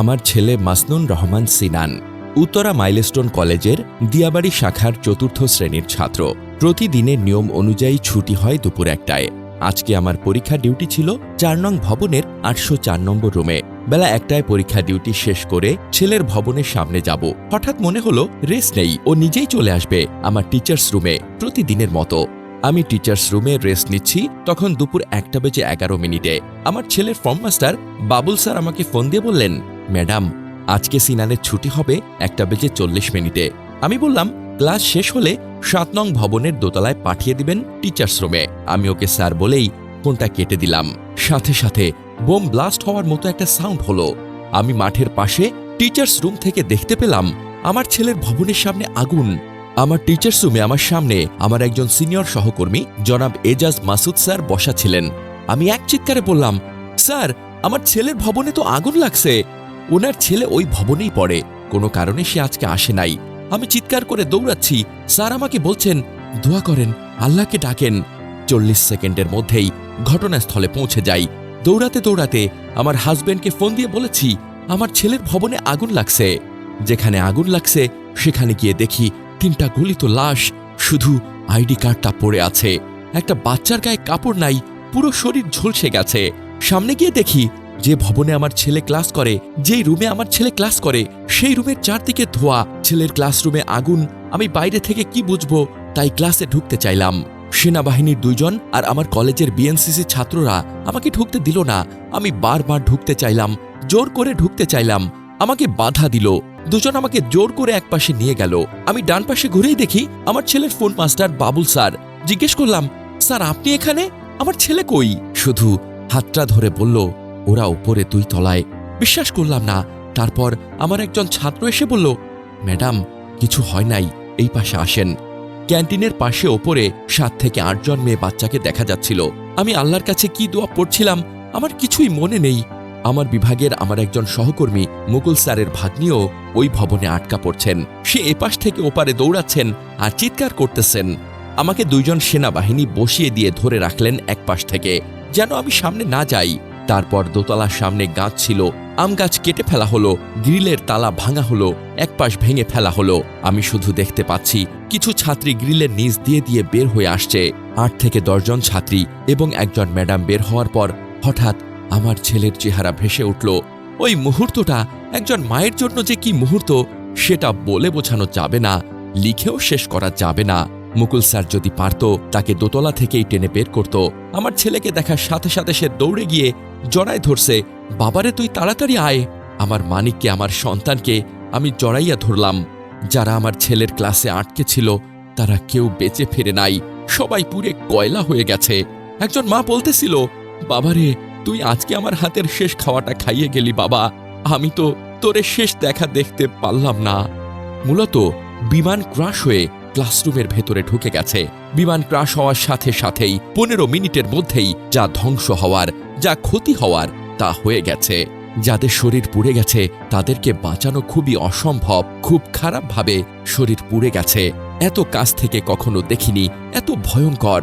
আমার ছেলে মাসনুন রহমান সিনান, উত্তরা মাইলস্টোন কলেজের দিয়াবাড়ি শাখার চতুর্থ শ্রেণির ছাত্র। প্রতিদিনের নিয়ম অনুযায়ী ছুটি হয় দুপুর একটায়। আজকে আমার পরীক্ষা ডিউটি ছিল চার নং ভবনের আটশো চার নম্বর রুমে। বেলা একটায় পরীক্ষা ডিউটি শেষ করে ছেলের ভবনের সামনে যাব। হঠাৎ মনে হলো, রেস্ট নেই, ও নিজেই চলে আসবে আমার টিচার্স রুমে প্রতিদিনের মতো। আমি টিচার্স রুমে রেস্ট নিচ্ছি, তখন দুপুর একটা বেজে এগারো মিনিটে। আমার ছেলের ফর্ম মাস্টার বাবুল স্যার আমাকে ফোন দিয়ে বললেন, ম্যাডাম, আজকে সিনানের ছুটি হবে একটা বেজে চল্লিশ মিনিটে। আমি বললাম, ক্লাস শেষ হলে সাত নং ভবনের দোতলায় পাঠিয়ে দিবেন টিচার্স রুমে আমি ওকে স্যার বলেই ফোনটা কেটে দিলাম। সাথে সাথে বোম ব্লাস্ট হওয়ার মতো একটা সাউন্ড হলো। আমি মাঠের পাশে টিচার্স রুম থেকে দেখতে পেলাম, আমার ছেলের ভবনের সামনে আগুন। আমার টিচার্স রুমে আমার সামনে আমার একজন সিনিয়র সহকর্মী, জনাব এজাজ মাসুদ স্যার বসা ছিলেন। আমি এক চিৎকারে বললাম, স্যার, আমার ছেলের ভবনে তো আগুন লাগছে। ওনার ছেলে ওই ভবনেই পড়ে। কোনো কারণে সে আজকে আসে নাই। আমি চিৎকার করে দৌড়াচ্ছি। স্যার আমাকে বলছেন, দোয়া করেন, আল্লাহকে ডাকেন। চল্লিশ সেকেন্ডের মধ্যেই ঘটনাস্থলে পৌঁছে যাই। দৌড়াতে দৌড়াতে আমার হাজবেন্ডকে ফোন দিয়ে বলেছি, আমার ছেলের ভবনে আগুন লাগছে। যেখানে আগুন লাগছে, সেখানে গিয়ে দেখি তিনটা গলিত লাশ শুধু আইডি কার্ডটা পড়ে আছে। একটা বাচ্চার গায়ে কাপড় নাই, পুরো শরীর ঝলসে গেছে। সামনে গিয়ে দেখি, যে ভবনে আমার ছেলে ক্লাস করে, যেই রুমে আমার ছেলে ক্লাস করে, সেই রুমের চারদিকে ধোয়া, ছেলের ক্লাসরুমে আগুন, আমি বাইরে থেকে কি বুঝব, তাই ক্লাসে ঢুকতে চাইলাম। সেনাবাহিনীর দুইজন আর আমার কলেজের বিএনসিসি ছাত্ররা আমাকে ঢুকতে দিল না, আমি বারবার ঢুকতে চাইলাম, জোর করে ঢুকতে চাইলাম, আমাকে বাধা দিল। দুজন আমাকে জোর করে এক পাশে নিয়ে গেল। আমি ডান পাশে ঘুরেই দেখি আমার ছেলের ফোন মাস্টার বাবুল স্যার। জিজ্ঞেস করলাম, স্যার, আপনি এখানে? আমার ছেলে কই? শুধু হাতটা ধরে বলল, ওরা উপরে দুই তলায়। বিশ্বাস করলাম না। তারপর আমার একজন ছাত্র এসে বলল, ম্যাডাম, কিছু হয় নাই, এই পাশে আসেন। ক্যান্টিনের পাশে ওপরে সাত থেকে আটজন মেয়ে বাচ্চাকে দেখা যাচ্ছিল। আমি আল্লাহর কাছে কি দোয়া পড়ছিলাম, আমার কিছুই মনে নেই। আমার বিভাগের আমার একজন সহকর্মী মুকুল স্যারের ভাগ্নিও ওই ভবনে আটকা পড়ছেন। সে এপাশ থেকে ওপারে দৌড়াচ্ছেন আর চিৎকার করতেছেন। আমাকে দুইজন সেনাবাহিনী বসিয়ে দিয়ে ধরে রাখলেন এক পাশ থেকে। যেন আমি সামনে না যাই। তারপর দোতলার সামনে গাছ ছিল। আম গাছ কেটে ফেলা হলো। গ্রিলের তালা ভাঙা হলো। এক পাশ ভেঙে ফেলা হলো। আমি শুধু দেখতে পাচ্ছি, কিছু ছাত্রী গ্রিলের নিচ দিয়ে দিয়ে বের হয়ে আসছে। আট থেকে দশজন ছাত্রী এবং একজন ম্যাডাম বের হওয়ার পর হঠাৎ আমার ছেলের চেহারা ভেসে উঠল। ওই মুহূর্তটা একজন মায়ের জন্য যে কি মুহূর্ত, সেটা বলে বোঝানো যাবে না, লিখেও শেষ করা যাবে না। মুকুল স্যার যদি পারত, তাকে দোতলা থেকেই টেনে বের করত। আমার ছেলেকে দেখার সাথে সাথে সে দৌড়ে গিয়ে জড়ায় ধরছে, বাবারে, তুই তাড়াতাড়ি আয়। আমার মানিককে, আমার সন্তানকে আমি জড়াইয়া ধরলাম। যারা আমার ছেলের ক্লাসে আটকে ছিল, তারা কেউ বেঁচে ফিরে নাই। সবাই পুরে কয়লা হয়ে গেছে। একজন মা বলতেছিল, বাবারে তুই আজকে আমার হাতের শেষ খাওয়াটা খাইয়ে গেলি বাবা। আমি তো তোরে শেষ দেখা দেখতে পারলাম না। মূলত বিমান ক্রাশ হয়ে ক্লাসরুমের ভেতরে ঢুকে গেছে। বিমান ক্রাশ হওয়ার সাথে সাথেই পনেরো মিনিটের মধ্যেই যা ধ্বংস হওয়ার, যা ক্ষতি হওয়ার তা হয়ে গেছে। যাদের শরীর পুড়ে গেছে, তাদেরকে বাঁচানো খুবই অসম্ভব, খুব খারাপভাবে শরীর পুড়ে গেছে। এত কাছ থেকে কখনো দেখিনি, এত ভয়ঙ্কর।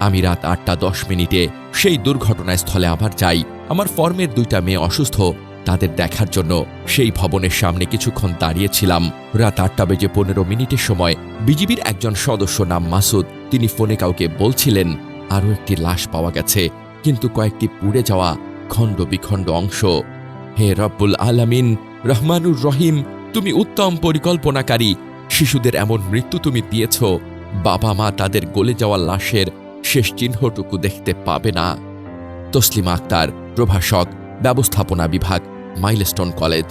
আমি রাত আটটা দশ মিনিটে সেই দুর্ঘটনায় স্থলে আবার যাই। আমার ফর্মের দুইটা মেয়ে অসুস্থ, তাদের দেখার জন্য সেই ভবনের সামনে কিছুক্ষণ দাঁড়িয়েছিলাম। রাত আটটা বেজে পনেরো মিনিটের সময় বিজিবির একজন সদস্য নাম মাসুদ, তিনি ফোনে কাউকে বলছিলেন, আরও একটি লাশ পাওয়া গেছে, কিন্তু কয়েকটি পুড়ে যাওয়া খণ্ড বিখণ্ড অংশ। হে রব্বুল আলামিন, রহমানুর রহিম, তুমি উত্তম পরিকল্পনাকারী, শিশুদের এমন মৃত্যু তুমি দিয়েছ। বাবা মা তাদের গলে যাওয়া লাশের শেষ চিহ্নটুকু দেখতে পাবে না। তসলিমা আক্তার প্রভাষক ব্যবস্থাপনা বিভাগ মাইলস্টোন কলেজ।